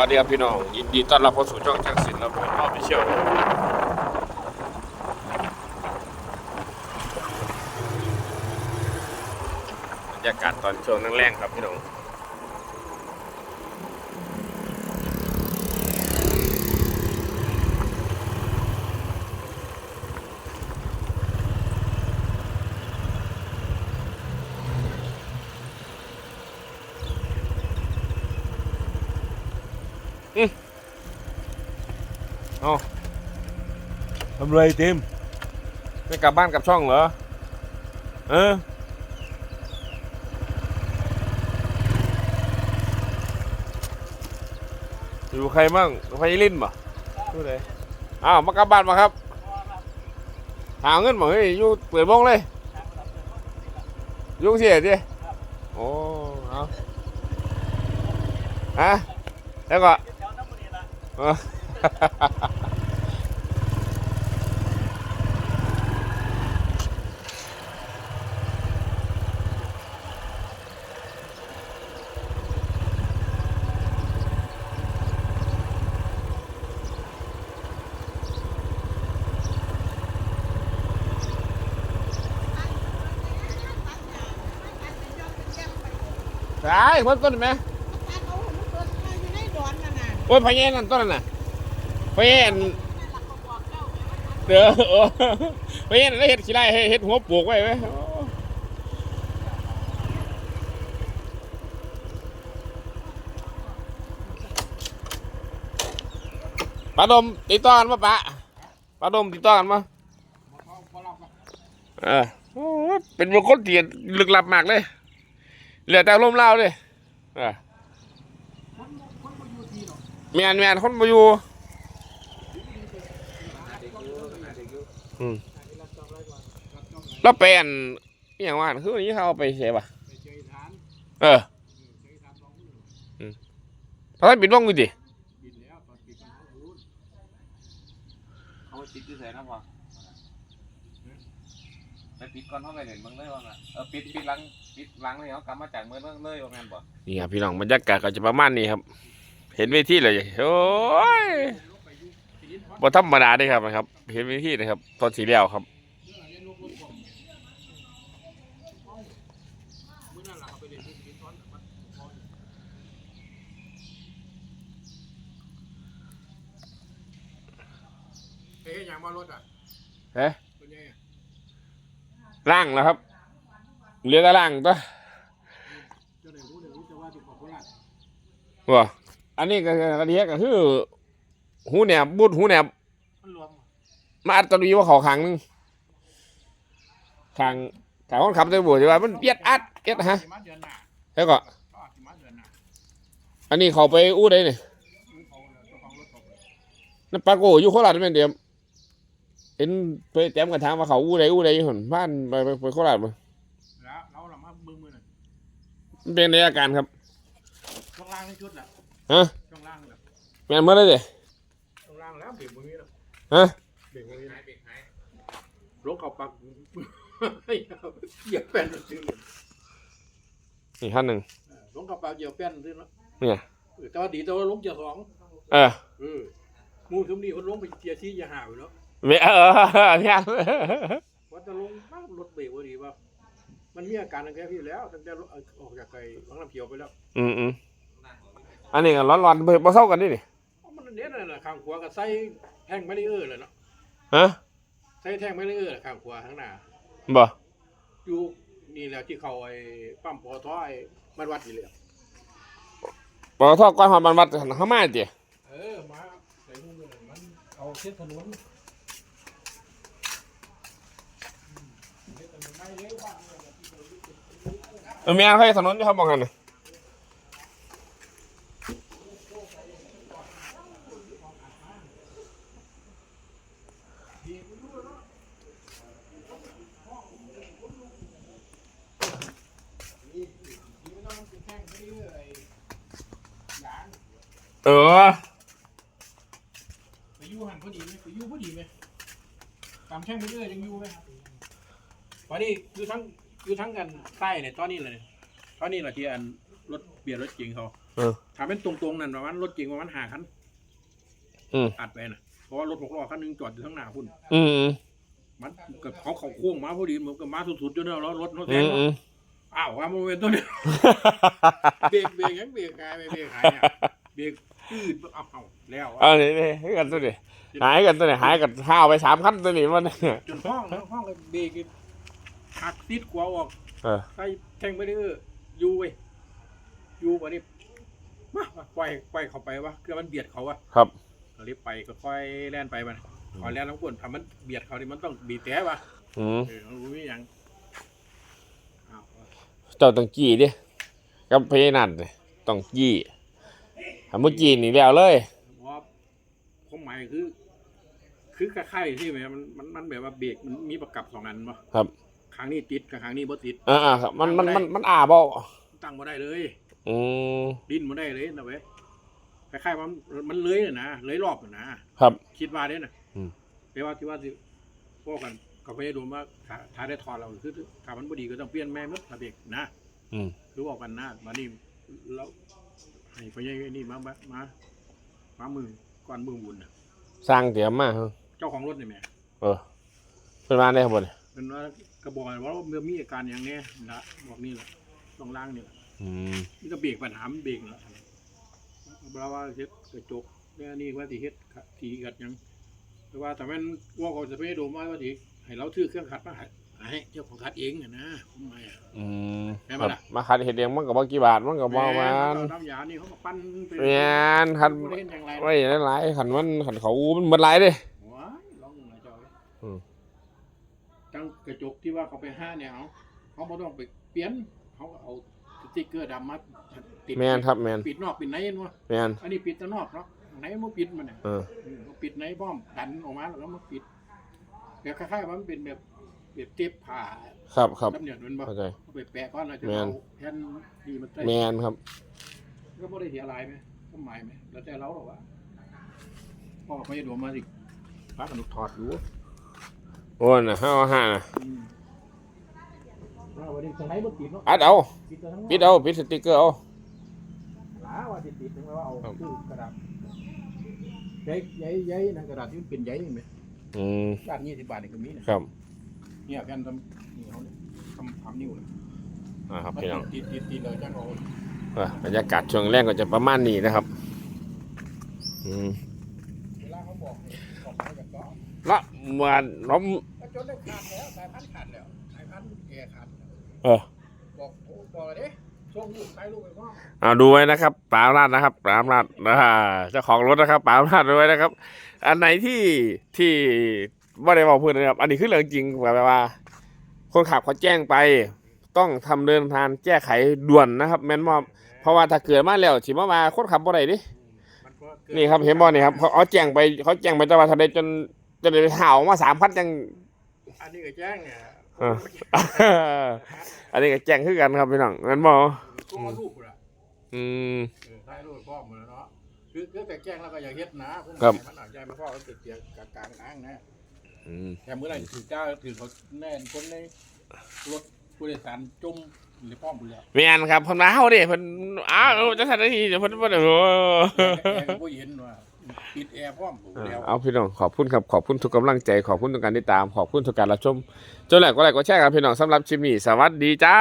วัสดีครับพี่น้อง ยินดีต้อนรับเข้าสู่ช่องจักรศิลป์และผมพ่อพิเชียวบรรยากาศตอนช่วงนั่งแรงๆครับพี่น้อง เอาทำไรเต็มไม่กลับบ้านกลับช่องเหรอ เอออยู่ใครมั่งไฟลิ้นป่ะดูเลยอ้าวมากลับบ้านมาครับ หาเงินมาเฮ้ยอยู่เปิดวงเลยอยุ่งเสียดิโอ้เอาฮะแล้วก็เออ ใช่เพิ่นต้นไหม โอ้ยพะแย่นั่นต้นนั่นน่ะ พะแย่นเด้อโอ้พะแย่นนได้เฮ็ดขี้ไรให้เฮ็ดหัวปลูกไว้ไว้ยโอ้ปลาดมติดต่อกันมาปะปลาดมติดต่อกันมาเออเป็นบุคคลที่ลึกลับมากเลย เหลือแต่ลมเล่าเลยเออแมนแมนคนมาอยู่อืม แล้วเป็นอหย่างว่าคือวันนี้เขาเอาไปเสียป่ะเอออืมเพราะฉะนั้นปิดว่องกูดิเอาไปปิดที่ใส่นะพ่อไปปิดก่อนเท่าไหร่เห็นมึงเลยว่าไงเออปิดปิดหลังปิดหลังเลยเขากลับมาจากเมืองเลยว่าไงนบ่นี่ครับพี่น้องบรรยากาศก็จะประมาณนี้ครับ เห็นเวทีเลยโอ้ย บ่ธรรมดาเด้ครับนะครับ เห็นเวทีนะครับตอนสีเหลียวครับเฮ้ยยังมารถอะเฮ้เป็นไงล่างแล้วครับเหลือแต่ล่างตัวเจะได้รู้เดี๋ยวรู้จะว่าถูกของโคราชว่าอันนี้ก็กระเดียก็คือ หูแหนบบูดหูแหนบมันรวมมาอัดตอนนี้ว่าเขาขังหนึงขังขังคนขับตัวบุใช่ว่ามันเปียดอัดเปียดฮะสิมาเดือนหน้าแล้วก็ก็สิมาเดือนหน้าอันนี้เขาไปอู้ได้เนี่ยรู้เขาเลยเจ้าของรถตกเลยนั่นปลาโกอยู่โคราชเป็นเดียมเห็นไปแต้มกระถางว่าเขาอู้ได้อู้ได้อยู่หนบ้านไปไปไปโคราชมาแล้วเราละมาบึ้งมือหน่อยมันเป็นในอาการครับช่วงล่างในชุดแหละฮะช่วงล่างแบบแม่นเมื่อไรเด้ช่วงล่าง แล้วเบรกมือนี้แล้วฮะเบรกมือนี้หายเบรกหายรถเขาปักเหยียบแป้นซื้อนี่ขั้นหนึ่งรถเขาปักเหยียบแป้นซื้อแล้วเนี่ยแต่ว่าดีแต่ว่าลงเกียร์สองเออเออหมูทุมนี่คนลงไปเกียร์ที่จะหาอยู่แล้วไม่เออเนี่ยว่าจะลงปั๊บรถเบรกว่าดีว่ามันมีอาการตั้งแต่พี่แล้วตั้งแต่ออกจากไกลบางลำเขียวไปแล้ว อืมอืมอันนี้ก็ร้อนๆเบ่เศร้ากันนี่นี่ มันเน้นน่ะข้างขวาก็ใส่แท่งไมเลเออร์เลยเนาะฮะใส่แท่งไมเลเออร์ข้างขวาข้างหน้าบ่อยู่นี่แหละที่เขาไอ้ปั๊มปอท้อไอ้มันวัดอยู่เลยบ่ทอก้อนหอมบันวัดเขามาจีเออมาใส่หุ้มเลยมันเอาเส้นถนนเออมีอะไรถนนอยู่ครับมองกันนะ เออไปอยู่หันพอดีไหมไปอยู่พอดีไหมตามแท่งไมเลเออร์ยังอยู่ไหมวันนี้อยู่ทั้งอยู่ทั้งกันใต้เนี่ยตอนนี้เลยตอนนี้แหละที่อันรถเบียดรถเก๋งเขาเออถ้าเป็นตรงๆนั่นประมาณรถเก่งประมาณห้าคันอืมอัดไปน่ะ เพราะว่ารถหกล้อคันหนึงจอดอยู่ข้างหน้าพุ่นอืมมันกับเขาเขาโค้งมาพอดีมันก็มาสุดๆจนแล้วรถรถแซอืงมอืมอ้าวว่าโมเมนต์ตัวนี้เบรกเบรกยังเบรกกายไปเบรกหายเนี่ยเบรกตืดเอาเอาแล้วเอานี่นี่ให้กันตัวนี้หายกันตัวนี้หายกันห้าวไปสามขั้นตัวนี้มันเนี่ยจนห้องแล้วห้องก็เบรกอีกหักติดขวาออกเออ ใส่แทงไปเรื่อยๆยูไปยูกว่านี้มามาปล่อยปล่อยเขาไปวะคือมันเบียดเขาวะครับ ก็รีบไปก็ค่อยแล่นไปมันพอแล่นแล้วกวนทำมันเบียดเขานี่มันต้องบีบแต้วะอืมเออเขารู้ยังอ้าวเจ้าต้องจี้ดิกับพญานันเลยต้องจี้ทำเมื่อกี้นี่แล้วเลยเพราะว่าความหมายคือ คือคล้ายๆที่แบบมันมันมันแบบว่าเบรกมันมีประกับสองอันปะครับ ครั้งนี้ติดกับครั้งนี้บ่ติดอ่าๆครับมันมันมันมันอ่าบ่ตั้งบ่ได้เลย อืมดิ้นบ่ได้เลยนะเว้ย คล้ายๆว่ามันมันเลยน่ะนะเลยรอบน่ะนะครับ คิดว่าเด้น่ะอืมแต่ว่าที่ว่าสิพวกกันก็พยายามดูว่าถ้าถ้าได้ถอดเราคือถ้ามันบ่ดีก็ต้องเปลี่ยนแม่หมดระเบรกนะ อืม คือบอกกันนะมานี่แล้วให้พยายามนี่มามามามามือก่อนมือบุญน่ะสร้างเตรียมมาเออเจ้าของรถนี่แหม่เออเป็นมาได้ครับบ่เนี่ยเป็นว่ากระบอกว่าเมื่อมีอาการอย่างนี้นะบอกนี่แหละต้องล้างนี่แหละอืมนี่ก็เบรกปัญหามันเบรกแล้ว เพราะว่าเฮ็ดกระจกเนี่ยนี่ว่าสิเฮ็ดทีกัดหยังแต่ว่าแต่แม่นว่าเขาจะไม่ดูมาว่าสิให้เราถือเครื่องขัดมาให้ให้เจ้าของขัดเองอะนะผมไม่อะ อืมแม่นคบ่รับล่ะ มาคัดเห็ดเองมันก็บ่กี่บาทมันก็บ่ประมาณแน้ำยานี่เขามาปั้นเป็นแม่นคันบ่ได้เห็นอย่างไรไว้หลายๆขันมันขันเขามันหมดหลายเด้ ว้ายลองหน่อยเจ้าเอ้ยอืม จังกระจกที่ว่าเขาไปห้าเนี่ยเขาเขาบ่ต้องไปเปลี่ยนเขาก็เอาส ติ๊กเกอร์ดำมาติดแมนครับแมนปิดนอกปิดในเห็นบ่แมนอันนี้ปิดแต่นอกเนาะไหนมันปิดมันเนี่ยเอออืมเขาปิดในบ้อมดันออกมาแล้วก็มาปิดแต่คล้ายๆว่ามันเป็นแบบแบบเทปผ่าครับครับตำเหนียดมันบ่เข้าใจเอาไปแปะก้อนแล้วจะแม่นเอาแผ่นนี่มันใส่แมนครับ ก็บ่ได้เสียหลายไหมก็หมายไหมแล้วแต่เราหรอกว่าพ่อเขาจะดูมาสิพระกนุกถอดอยู่โอ้น่ะห้าห้าน่ะอืม วันนี้ทางไหนบ่ติดเนาะอัดเอาปิดแต่ทั้งปิดเอาปิดสติกเกอร์เอาหลาว่าติดติดถึงว่าเอาครับคือกระดาษใยใยใยนั่นกระดาษที่มันเป็นใยเห็นไหมอืมด้านยี่สิบบาทนี่ก็มีนะครับ เนี่ยแผ่นทำนี่เขาเนี่ยทำทำนิ้วเลยอ่าครับมันพี่น้องติดติดติดเลยจังเอาอะบรรยากาศช่วงแรกก็จะประมาณนี้นะครับอืมเวลาเขาบอกเนี่ยบอกมาจากก็ละเหมือนล้มก็จนได้ขาดแล้วสายพันธุ์ขาดแล้วสายพันธุ์แก่ขาดแล้ว เออบอกโอ้บอกเลยเด้ส่งลูกใครลูกไปพ่อเอาดูไว้นะครับปาล์มราดนะครับปาล์มราดนะฮะเจ้าของรถนะครับปาล์มราดดูไว้นะครับ อันไหนที่ที่ว่าได้บอกเพื่อนนะครับ อันนี้คือเรื่องจริงแบบว่า คนขับเขาแจ้งไป ต้องทำเดินทางแก้ไขด่วนนะครับ แม่นมอบเพราะว่าถ้าเกิดมาแล้วสิมามาคนขับบ่ได้ดิมันก็เกิดนี่ครับเห็นบ่นี่ครับเขาเอาแจ้งไปเขาแจ้งไปแต่ว่าทันใดจนจนได้ไปหาวมาสามพันจังอันนี้ก็แจ้งเนี่ยเอออันนี้ก็แจ้งคือกันครับพี่น้องแม่นบ่ตัวลูกละอืมเออใช่ลูกพ่อเหมือนเนาะคือคือแต่แจ้งแล้วก็อย่าเฮ็ดนะผมครับมันหนักใจมาพ่อก็ติดเตียงกลางกลางอ้างนะอืมแต่เมื่อไหร่ถือเจ้าถือเขาแน่นคนในรถผู้โดยสารจมหรือป้อมบุญแล้วแม่นครับเพิ่นมาเฮาเด้เพิ่นอ้าวจะทันทีเดี๋ยวเพิ่นบ่ได้โอ้แอร์ก็บ่เห็นว่า ปิดแอร์พร้อมผมแล้ว เอาพี่น้องขอบคุณครับขอบคุณทุกกำลังใจขอบคุณทุกการติดตามขอบคุณทุกการรับชมจนแหลกก็แหลกก็แชร์ครับพี่น้องสำหรับชิมนี้สวัสดีจ้า